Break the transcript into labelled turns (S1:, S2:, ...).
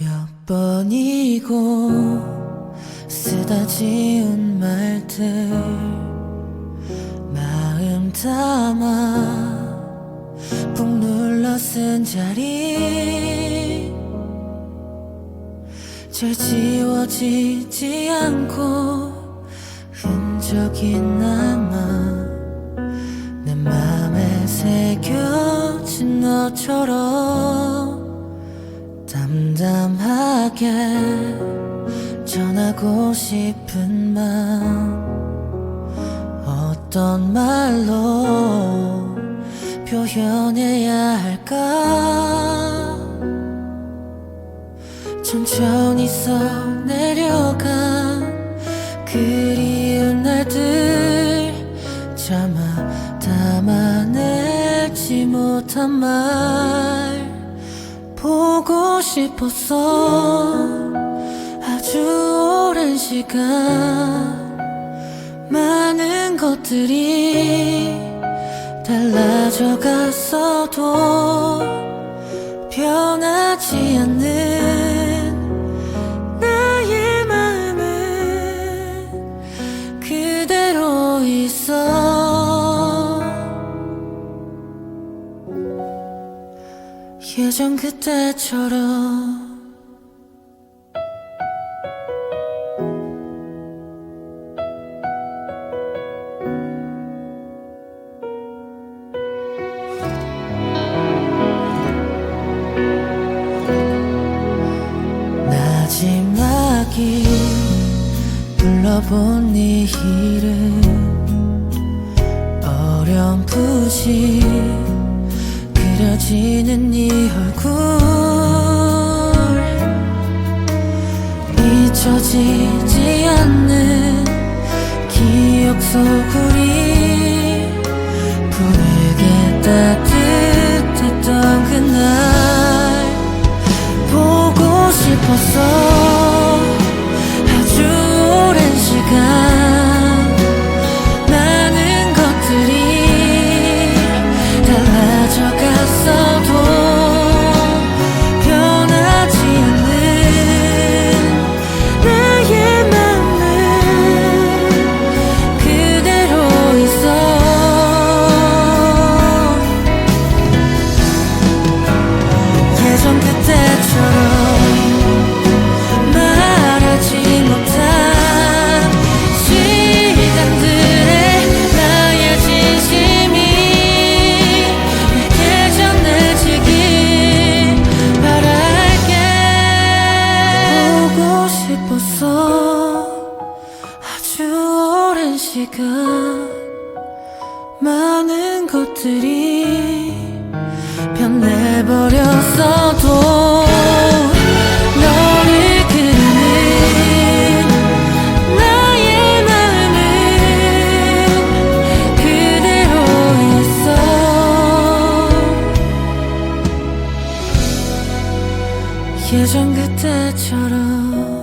S1: 몇 번이고 쓰다 지운 말들 마음 담아 꾹 눌러 쓴 자리 잘 지워지지 않고 흔적이 남아 내 맘에 새겨진 너처럼 담담하게 전하고 싶은 맘 어떤 말로 표현해야 할까? 천천히 써내려간 그리운 날들 차마 담아내지 못한 말 보고 싶었어. 아주 오랜 시간 많은 것들이 달라져 갔어도 변하지 않는 예전 그때처럼 마지막이 불러본 네 이름 어렴풋이 그려지는 네 얼굴. 잊혀지지 않는 기억 소굴이 시간 많은 것들이 변해버렸어도 너를 그리는 나의 마음은 그대로 있어. 예전 그때처럼